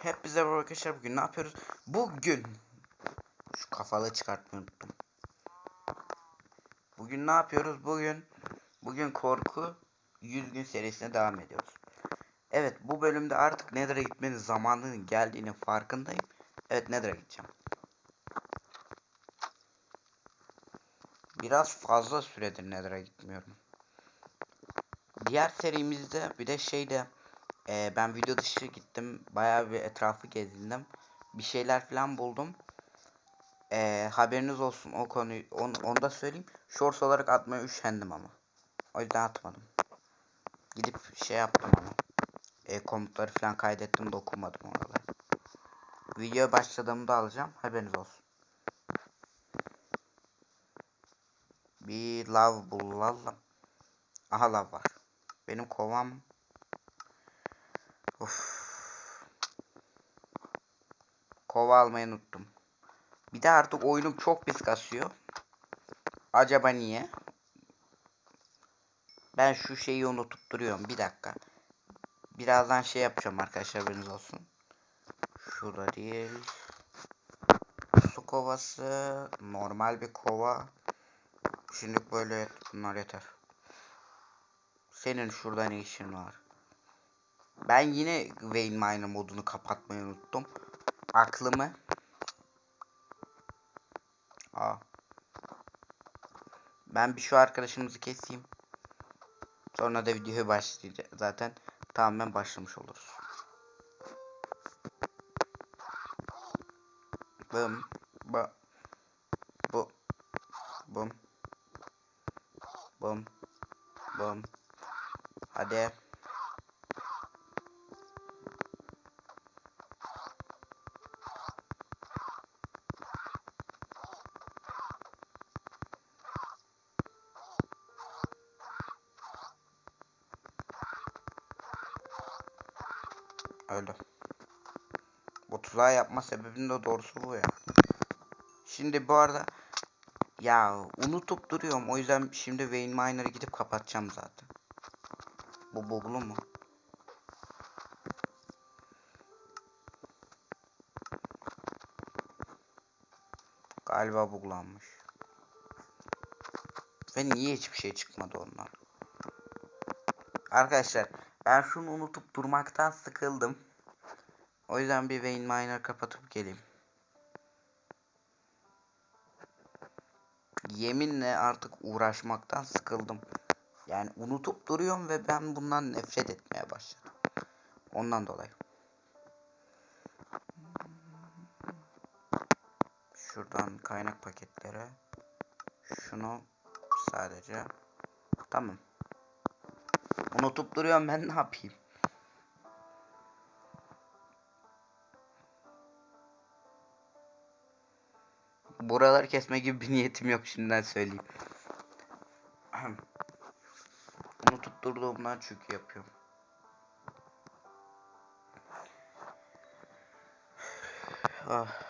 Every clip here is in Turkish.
Hep bize arkadaşlar bugün ne yapıyoruz? Bugün şu kafalı çıkartmayı unuttum. Bugün ne yapıyoruz? Bugün bugün korku 100 gün serisine devam ediyoruz. Evet bu bölümde artık Nether'a gitmenin zamanının geldiğini farkındayım. Evet Nether'a gideceğim. Biraz fazla süredir Nether'a gitmiyorum. Diğer serimizde bir de şeyde e, ben video dışı gittim. Bayağı bir etrafı gezindim. Bir şeyler falan buldum. E, haberiniz olsun o konuyu on, onu da söyleyeyim. Shorts olarak atmaya üşendim ama. O yüzden atmadım. Gidip şey yaptım ama. E, komutları falan kaydettim de okumadım oraları. Video başladığımda alacağım. Haberiniz olsun. Bir lav bulalım. Aha lav var. Benim kovam. Of. Kova almayı unuttum. Bir de artık oyunum çok pis kasıyor. Acaba niye? Ben şu şeyi unutup duruyorum. Bir dakika. Birazdan şey yapacağım arkadaşlar haberiniz olsun. Şurada değil. Su kovası. Normal bir kova. Şimdi böyle bunlar yeter. Senin şurada ne işin var? Ben yine Vein Miner modunu kapatmayı unuttum. Aklımı. Aa. Ben bir şu arkadaşımızı keseyim. Sonra da videoya başlayacağız. Zaten tamamen başlamış oluruz. Bım. Ba. Bu. Bum. Bum. Bum. Hadi. Tuzağı yapma sebebim de doğrusu bu ya. Şimdi bu arada ya unutup duruyorum. O yüzden şimdi Vein Miner'ı gidip kapatacağım zaten. Bu buglu mu? Galiba buglanmış. Ve niye hiçbir şey çıkmadı ondan? Arkadaşlar ben şunu unutup durmaktan sıkıldım. O yüzden bir Vein Miner kapatıp geleyim. Yeminle artık uğraşmaktan sıkıldım. Yani unutup duruyorum ve ben bundan nefret etmeye başladım. Ondan dolayı. Şuradan kaynak paketlere. Şunu sadece. Tamam. Unutup duruyorum ben ne yapayım? Buraları kesme gibi bir niyetim yok şimdiden söyleyeyim. Unutup durduğumdan çünkü yapıyorum. Ah.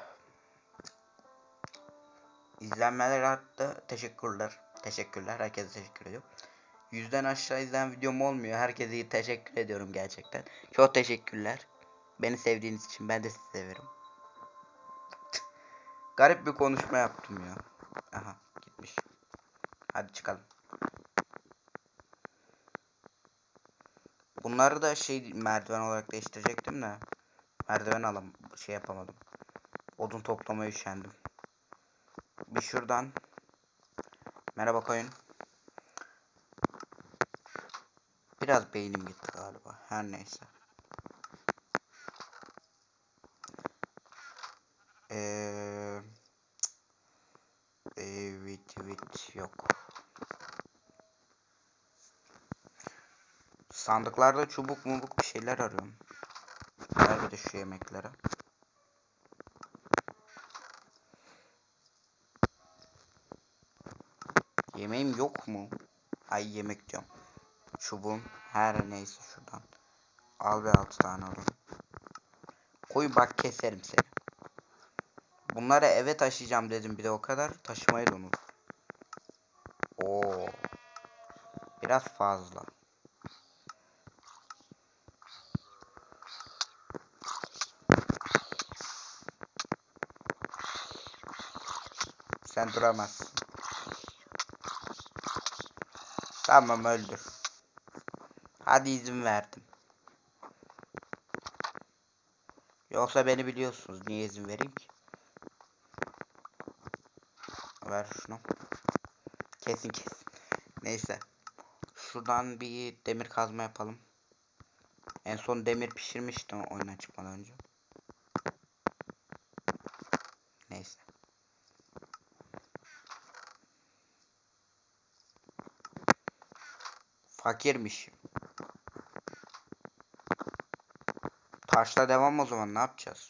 İzlenmeler arttı. Teşekkürler. Teşekkürler. Herkese teşekkür ediyorum. Yüzden aşağı izlenen videom olmuyor. Herkese teşekkür ediyorum gerçekten. Çok teşekkürler. Beni sevdiğiniz için ben de sizi severim. Garip bir konuşma yaptım ya. Aha gitmiş. Hadi çıkalım. Bunları da şey merdiven olarak değiştirecektim de. Merdiven alam şey yapamadım. Odun toplamaya üşendim. Bir şuradan. Merhaba koyun. Biraz beynim gitti galiba. Her neyse. Eee... Evet evet yok. Sandıklarda çubuk mubuk bir şeyler arıyorum. Ver bir de şu yemeklere. Yemeğim yok mu? Ay yemek diyorum. Çubuğum her neyse şuradan. Al ve altı tane alalım. Koy bak keserim seni. Bunları eve taşıyacağım dedim bir de o kadar. Taşımayı da unut. Oo. Biraz fazla. Sen duramazsın. Tamam öldür. Hadi izin verdim. Yoksa beni biliyorsunuz. Niye izin vereyim ki? Ver şunu. Kesin kesin. Neyse. Şuradan bir demir kazma yapalım. En son demir pişirmiştim oyuna çıkmadan önce. Neyse. Fakirmişim. Taşla devam o zaman ne yapacağız?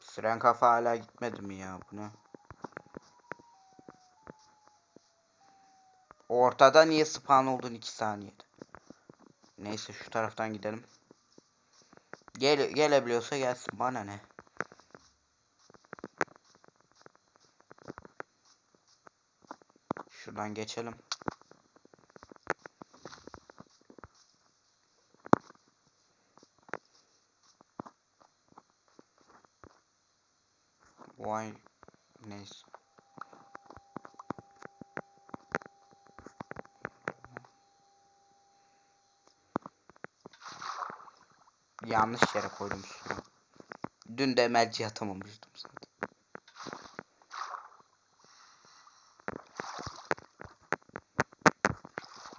Siren kafa hala gitmedi mi ya bu ne? Ortada niye spawn oldun 2 saniyede? Neyse şu taraftan gidelim. Gel gelebiliyorsa gelsin bana ne? Şuradan geçelim. Vay neyse. Yanlış yere koydum suyu. Dün de emelci atamamıştım zaten.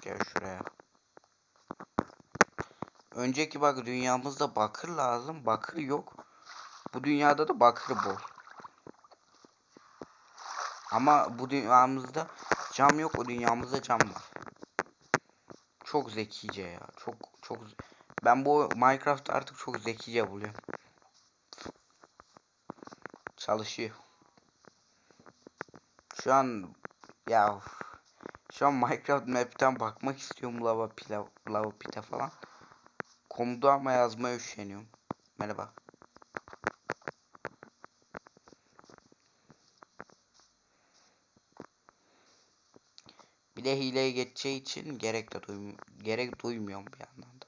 Gel şuraya. Önceki bak dünyamızda bakır lazım. Bakır yok. Bu dünyada da bakır bol. Ama bu dünyamızda cam yok. O dünyamızda cam var. Çok zekice ya. Çok çok ben bu Minecraft artık çok zekice buluyorum. Çalışıyor. Şu an ya şu an Minecraft map'ten bakmak istiyorum lava pilav lava pite falan. Komuda ama yazmaya üşeniyorum. Merhaba. Bir de hileye geçeceği için gerek de duym gerek duymuyorum bir yandan da.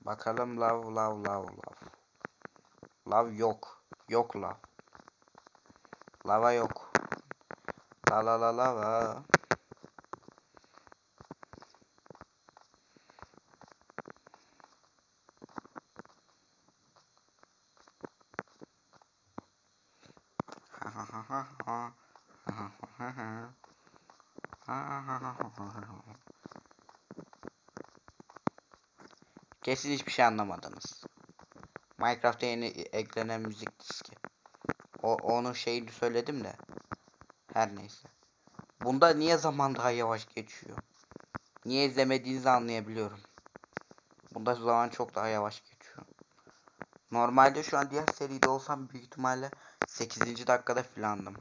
Bakalım lav lav lav lav. Lav yok. Yok lav. Lava yok. La la la lava. Kesin hiçbir şey anlamadınız. Minecraft'ta yeni eklenen müzik diski. O onun şeyini söyledim de. Her neyse. Bunda niye zaman daha yavaş geçiyor? Niye izlemediğinizi anlayabiliyorum. Bunda zaman çok daha yavaş geçiyor. Normalde şu an diğer seride olsam büyük ihtimalle 8. dakikada filandım.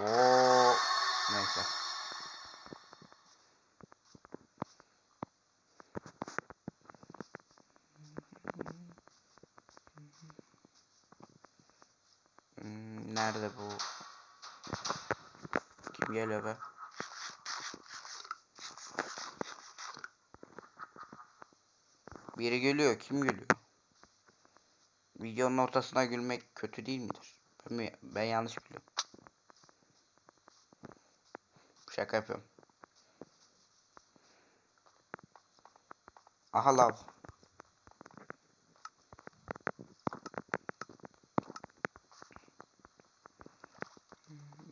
Oo, neyse. Hmm, nerede bu? Geliyor be? Biri geliyor. Kim gülüyor? Videonun ortasına gülmek kötü değil midir? Ben, ben yanlış biliyorum. Şaka yapıyorum. Aha lav.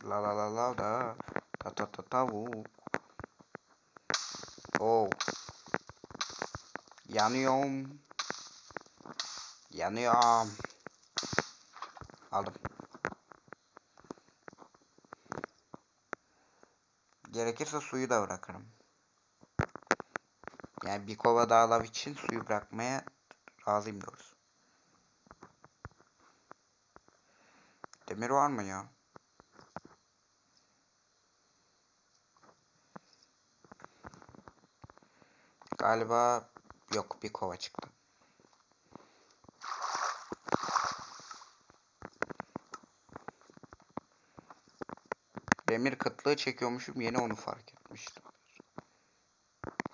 La la la la da. Ta ta ta tavuk. Oh. Yanıyorum. Yanıyorum. Aldım. Gerekirse suyu da bırakırım. Yani bir kova daha lav için suyu bırakmaya razıyım doğrusu. Demir var mı ya? Galiba yok bir kova çıktı. Demir kıtlığı çekiyormuşum yeni onu fark etmiştim.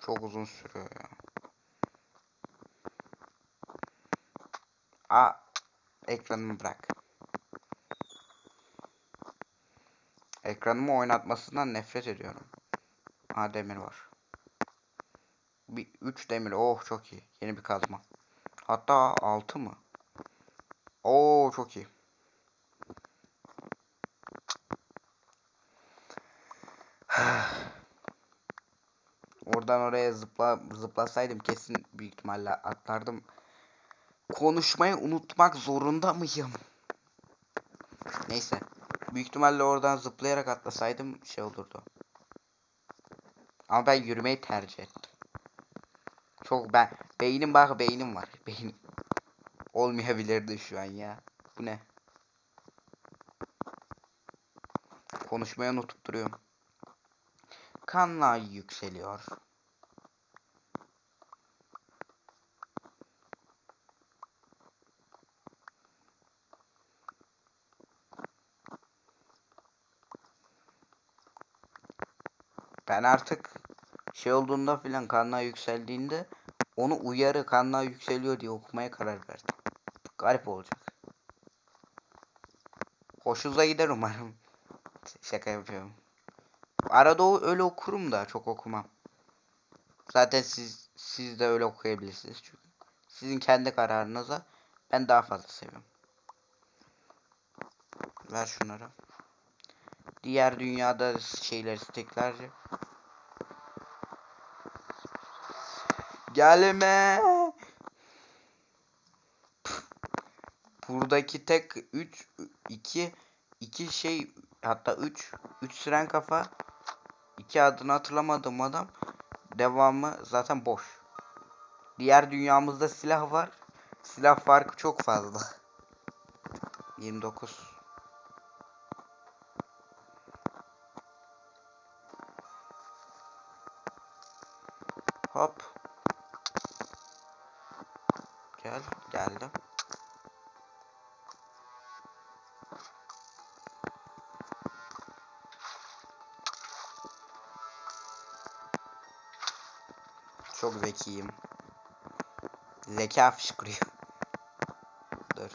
Çok uzun sürüyor ya. Aa, ekranımı bırak. Ekranımı oynatmasından nefret ediyorum. Aa demir var. Bir 3 demir. Oh çok iyi. Yeni bir kazma. Hatta 6 mı? Oo çok iyi. Oradan oraya zıpla zıplasaydım kesin büyük ihtimalle atlardım. Konuşmayı unutmak zorunda mıyım? Neyse. Büyük ihtimalle oradan zıplayarak atlasaydım şey olurdu. Ama ben yürümeyi tercih ettim. Çok ben beynim bak beynim var. Beynim olmayabilirdi şu an ya. Bu ne? Konuşmayı unutup duruyorum. Kanla yükseliyor. Ben artık şey olduğunda filan kanla yükseldiğinde onu uyarı kanla yükseliyor diye okumaya karar verdim. Garip olacak. Hoşunuza gider umarım. Şaka yapıyorum. Arada öyle okurum da çok okumam. Zaten siz siz de öyle okuyabilirsiniz çünkü. Sizin kendi kararınıza ben daha fazla seviyorum. Ver şunları. Diğer dünyada şeyler isteklerce. Gelme. Buradaki tek 3 2 2 şey hatta 3 3 süren kafa 2 adını hatırlamadım adam. Devamı zaten boş. Diğer dünyamızda silah var. Silah farkı çok fazla. 29 Zeka fışkırıyor. Dur.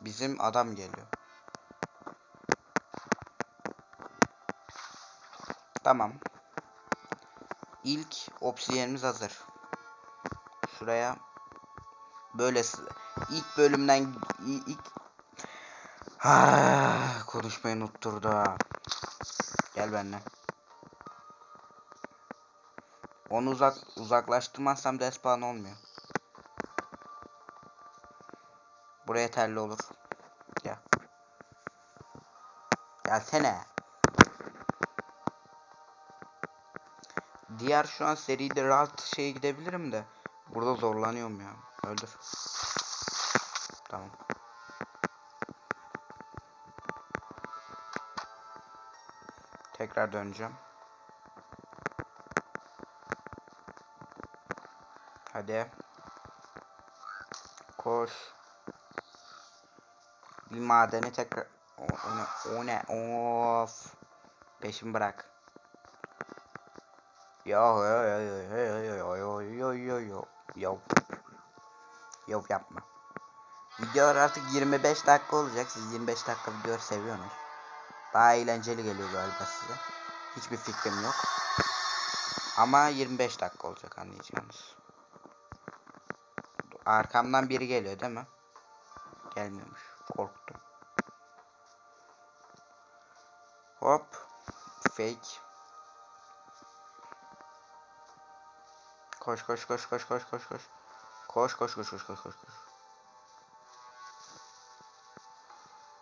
Bizim adam geliyor. Tamam. İlk obsidiyenimiz hazır. Şuraya böyle ilk bölümden ilk ha, konuşmayı unutturdu. Gel benimle. Onu uzak uzaklaştırmazsam despawn olmuyor. Buraya telli olur. Ya. Gelsene. Diğer şu an seride rahat şeye gidebilirim de. Burada zorlanıyorum ya. Öldür. Tamam. Tekrar döneceğim. Hadi. Koş. Bir madeni tekrar. O, o? O ne? Of. Peşimi bırak. Yo yo yo yo yo yo yo yo yo yo yo yapma. Videolar artık 25 dakika olacak. Siz 25 dakika video seviyorsunuz. Daha eğlenceli geliyor galiba size. Hiçbir fikrim yok. Ama 25 dakika olacak anlayacağınız. Arkamdan biri geliyor değil mi? Gelmiyormuş. Korktum. Hop. Fake. Koş koş koş koş koş koş koş. Koş koş koş koş koş koş koş.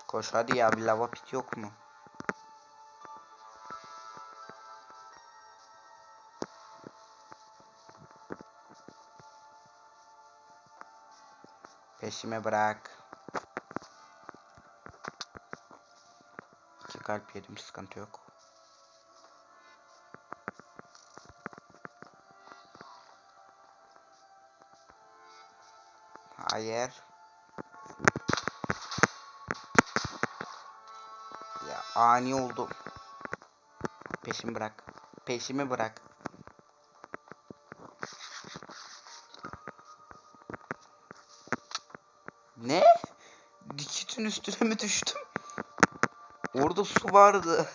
Koş hadi ya bir lava pit yok mu? Peşime bırak. 2k kalp yedim sıkıntı yok. Hayır. Ya ani oldum. Peşimi bırak. Peşimi bırak. Üstüne mi düştüm? Orada su vardı.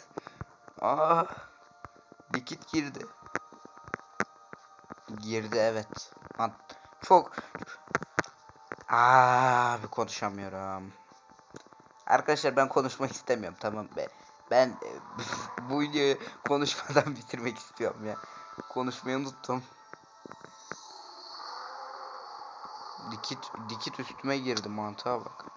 Aa. Dikit girdi. Girdi evet. Lan çok Aa, bir konuşamıyorum. Arkadaşlar ben konuşmak istemiyorum tamam be. Ben bu videoyu konuşmadan bitirmek istiyorum ya. Konuşmayı unuttum. Dikit dikit üstüme girdi mantığa bak.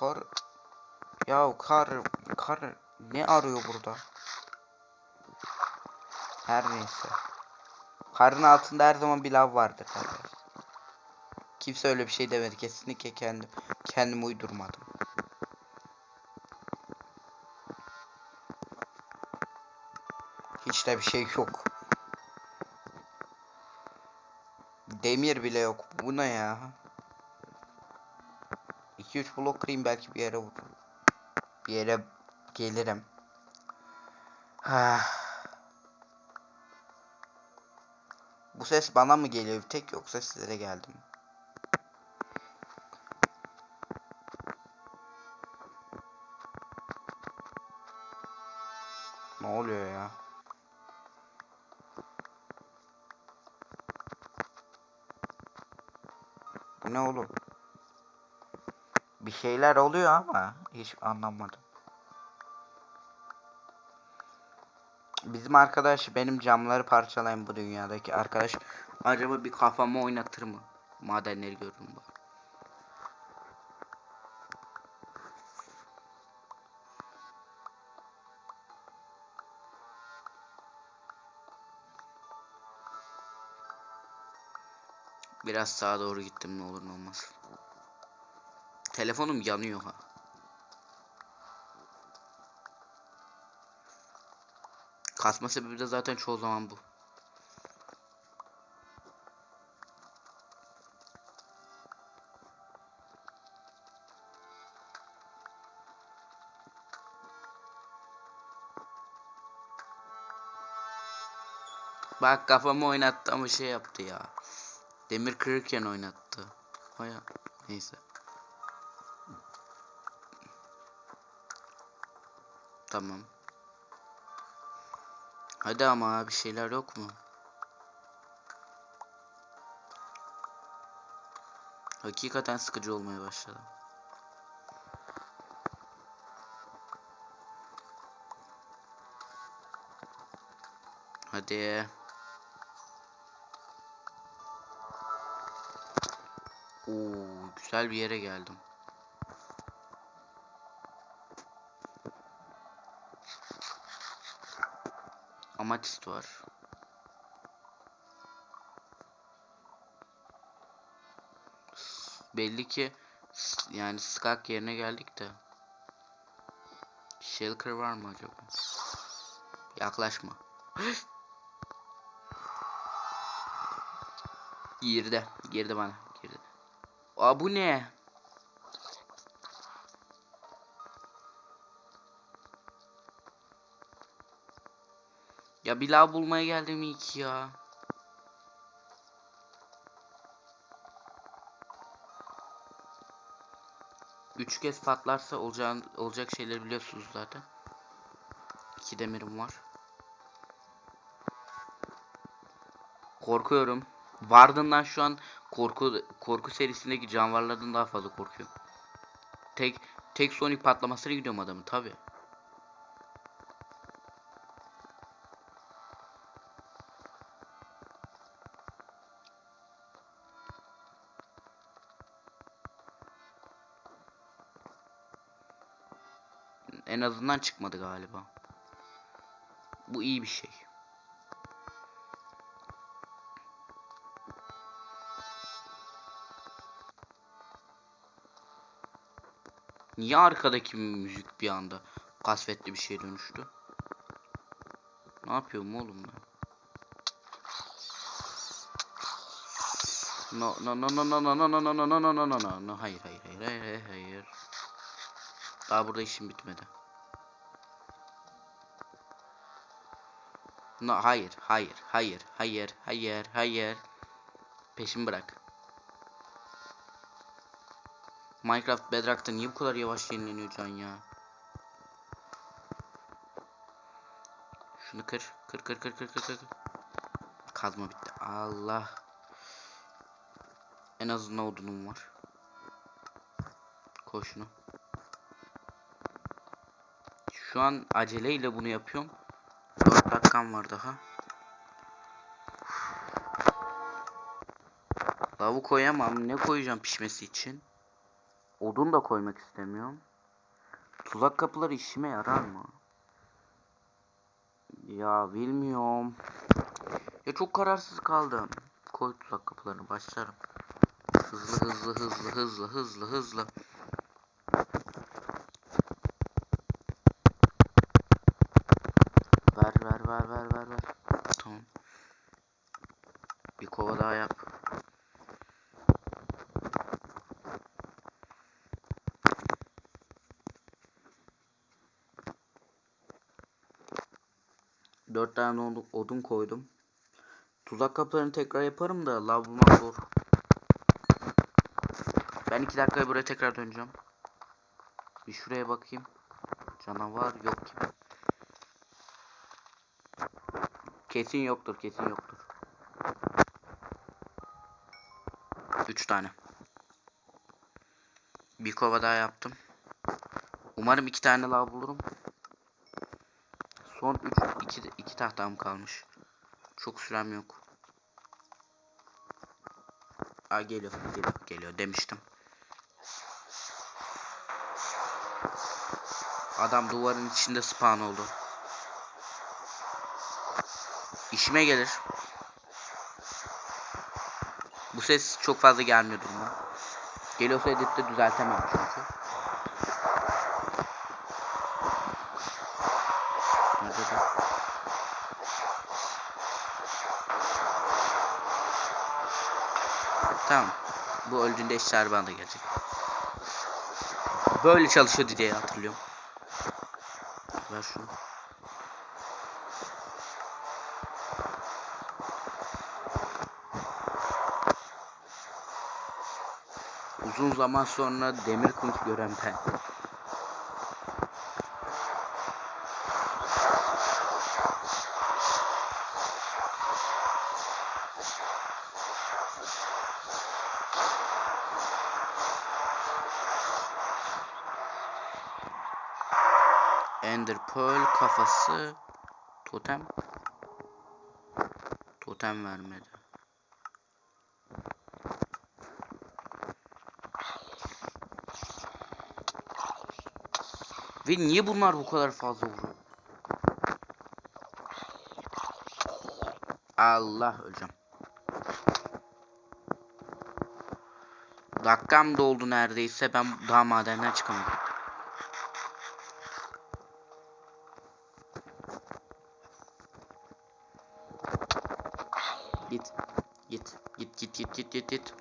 kar ya kar kar ne arıyor burada her neyse karın altında her zaman bir lav vardır kardeş kimse öyle bir şey demedi kesinlikle kendim kendim uydurmadım Hiç de bir şey yok. Demir bile yok. Bu ne ya? 2-3 blok kırayım belki bir yere. Bir yere gelirim. Ah. Bu ses bana mı geliyor bir tek yoksa sizlere geldim. Şeyler oluyor ama hiç anlamadım. Bizim arkadaş benim camları parçalayan bu dünyadaki arkadaş acaba bir kafamı oynatır mı? Madenleri görürüm bak. Biraz sağa doğru gittim ne olur ne olmaz. Telefonum yanıyor ha. Kasma sebebi de zaten çoğu zaman bu. Bak kafamı oynattı ama şey yaptı ya. Demir kırırken oynattı. Baya neyse. Tamam. Hadi ama bir şeyler yok mu? Hakikaten sıkıcı olmaya başladı. Hadi. Oo, güzel bir yere geldim. Amatist var. Belli ki yani skak yerine geldik de. Shulker var mı acaba? Yaklaşma. girdi. Girdi bana. Girdi. Aa bu ne? Ya bir lav bulmaya geldim iyi ya. Üç kez patlarsa olacağın, olacak şeyleri biliyorsunuz zaten. İki demirim var. Korkuyorum. Vardığından şu an korku korku serisindeki canavarlardan daha fazla korkuyorum. tek tek Sonic patlamasına gidiyorum adamın tabi. Azından çıkmadı galiba. Bu iyi bir şey. Niye arkadaki müzik bir anda kasvetli bir şeye dönüştü? Ne yapıyorum oğlum ben? No no no no no no no no no no no no no no hayır hayır hayır hayır hayır daha burada işim bitmedi. No hayır hayır hayır hayır hayır hayır peşimi bırak. Minecraft Bedrock'ta niye bu kadar yavaş yenileniyor can ya? Şunu kır. Kır kır kır kır kır kır. Kazma bitti. Allah. En azından odunum var. Koy şunu. Şu an aceleyle bunu yapıyorum. 4 dakikam var daha. Lavu koyamam. Ne koyacağım pişmesi için? Odun da koymak istemiyorum. Tuzak kapıları işime yarar mı? Ya bilmiyorum. Ya çok kararsız kaldım. Koy tuzak kapılarını başlarım. Hızlı hızlı hızlı hızlı hızlı hızlı. 4 tane odun koydum. Tuzak kaplarını tekrar yaparım da lav bulmak zor. Ben 2 dakikaya buraya tekrar döneceğim. Bir şuraya bakayım. Canavar yok gibi. Kesin yoktur, kesin yoktur. 3 tane. Bir kova daha yaptım. Umarım 2 tane lav bulurum. Son 3 2 2 tahtam kalmış. Çok sürem yok. Aa geliyor, geliyor, geliyor demiştim. Adam duvarın içinde spawn oldu. İşime gelir. Bu ses çok fazla gelmiyor duruma. Geliyorsa editte düzeltemem çünkü. Nerede de? Tamam. Bu öldüğünde eşyalar bana da gelecek. Böyle çalışıyordu diye hatırlıyorum. Ver şunu. Uzun zaman sonra demir kılıç gören ben. Ender Pearl kafası totem totem vermedi. Ve niye bunlar bu kadar fazla vuruyor? Allah öleceğim. Dakikam doldu neredeyse ben daha madenden çıkamadım. Git. Git. Git git git.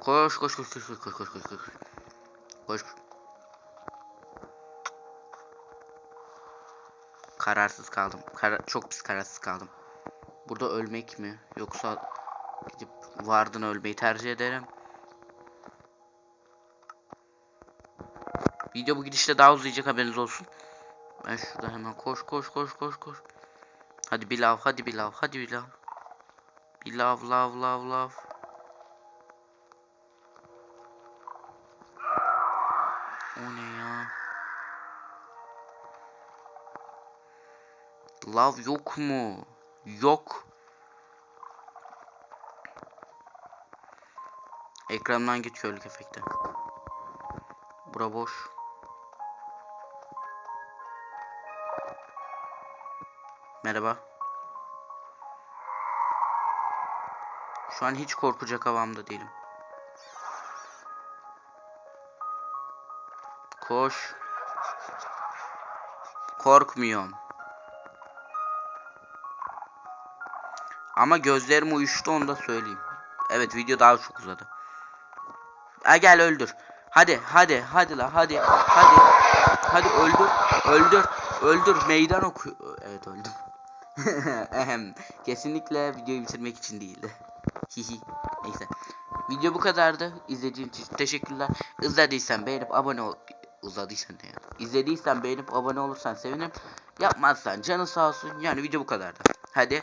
Koş koş koş koş koş koş koş koş koş. Koş. Kararsız kaldım. Kara çok pis kararsız kaldım. Burada ölmek mi yoksa gidip vardın ölmeyi tercih ederim. Video bu gidişle daha uzayacak haberiniz olsun. Ben şurada hemen koş koş koş koş koş. Hadi bir lav hadi bir lav hadi bir lav. Bir lav lav lav lav. Love yok mu? Yok. Ekrandan git körlük efekti. Bura boş. Merhaba. Şu an hiç korkacak havamda değilim. Koş. Korkmuyorum. Ama gözlerim uyuştu onu da söyleyeyim. Evet video daha çok uzadı. Ha gel öldür. Hadi hadi hadi la hadi hadi. Hadi öldür öldür öldür meydan oku. Evet öldüm. Kesinlikle videoyu bitirmek için değildi. Hihi. Neyse. Video bu kadardı. İzlediğin için teşekkürler. İzlediysen beğenip abone ol. Uzadıysan ne ya? İzlediysen beğenip abone olursan sevinirim. Yapmazsan canın sağ olsun. Yani video bu kadardı. Hadi.